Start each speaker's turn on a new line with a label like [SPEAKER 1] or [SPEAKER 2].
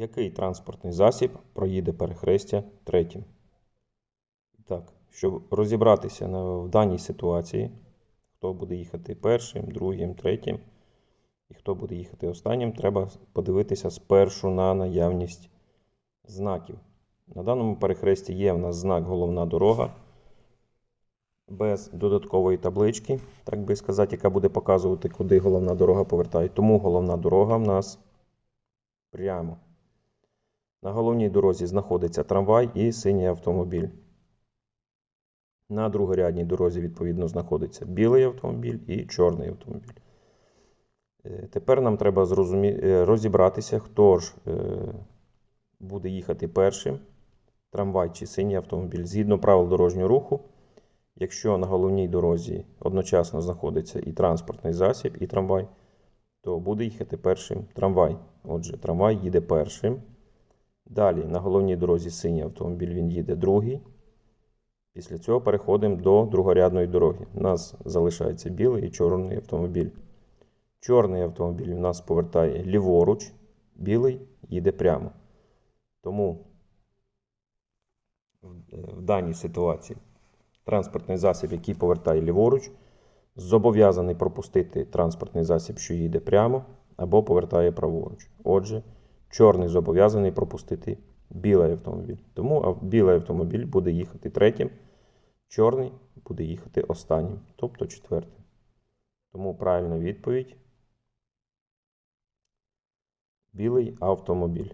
[SPEAKER 1] Який транспортний засіб проїде перехрестя третім? Так, щоб розібратися в даній ситуації, хто буде їхати першим, другим, третім, і хто буде їхати останнім, треба подивитися спершу на наявність знаків. На даному перехресті є в нас знак головна дорога без додаткової таблички, так би сказати, яка буде показувати, куди головна дорога повертає. Тому головна дорога в нас прямо. На головній дорозі знаходиться трамвай і синій автомобіль. На другорядній дорозі, відповідно, знаходиться білий автомобіль і чорний автомобіль. Е, Тепер нам треба зрозумі... е, розібратися, хто ж е, буде їхати першим, трамвай чи синій автомобіль. Згідно правил дорожнього руху, якщо на головній дорозі одночасно знаходиться і транспортний засіб, і трамвай, то буде їхати першим трамвай. Отже, трамвай їде першим. Далі на головній дорозі синій автомобіль він їде другий. Після цього переходимо до другорядної дороги. У нас залишається білий і чорний автомобіль. Чорний автомобіль у нас повертає ліворуч, білий їде прямо. Тому в- е, даній ситуації транспортний засіб, який повертає ліворуч, зобов'язаний пропустити транспортний засіб, що їде прямо, або повертає праворуч. Отже, чорний зобов'язаний пропустити білий автомобіль. Тому білий автомобіль буде їхати третім, чорний буде їхати останнім, тобто четвертим. Тому правильна відповідь білий автомобіль.